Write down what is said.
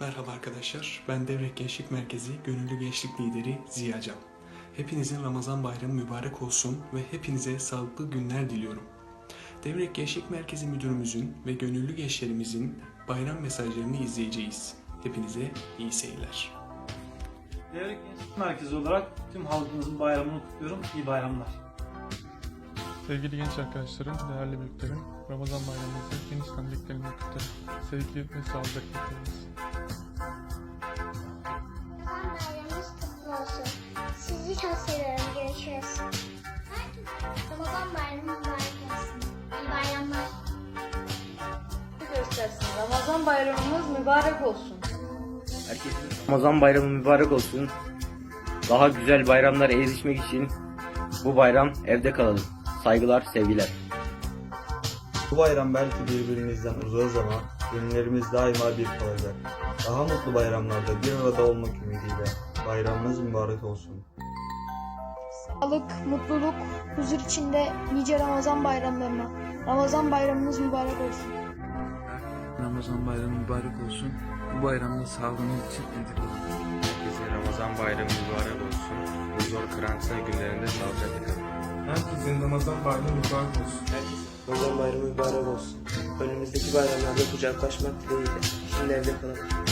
Merhaba arkadaşlar, ben Devrek Gençlik Merkezi Gönüllü Gençlik Lideri Ziya Can. Hepinizin Ramazan bayramı mübarek olsun ve hepinize sağlıklı günler diliyorum. Devrek Gençlik Merkezi Müdürümüzün ve gönüllü gençlerimizin bayram mesajlarını izleyeceğiz. Hepinize iyi seyirler. Devlet Gençlik Merkezi olarak tüm halkımızın bayramını kutluyorum. İyi bayramlar. Sevgili genç arkadaşlarım, değerli büyüklerim, Ramazan bayramınızı en içten dileklerimle kutlarım. Sevgi ve sağlıcakla kalınız. Göstersin. Ramazan bayramımız mübarek olsun. Herkesin Ramazan bayramı mübarek olsun. Daha güzel bayramlara erişmek için bu bayram evde kalalım. Saygılar, sevgiler. Bu bayram belki birbirimizden uzağız ama gönüllerimiz daima bir kalacak. Daha mutlu bayramlarda bir arada olmak ümidiyle bayramınız mübarek olsun. Sağlık, mutluluk, huzur içinde nice Ramazan bayramlarına. Ramazan bayramınız mübarek olsun. Ramazan bayramı mübarek olsun. Bu bayramda sağlığınız için nedir? Herkese Ramazan bayramı mübarek olsun. Bu zor karantina günlerinde sağlıcakla kalın. Herkesin Ramazan bayramı mübarek olsun. Ramazan bayramı mübarek olsun. Önümüzdeki bayramlarda kucaklaşmak dileğiyle. Şimdi evde kalalım.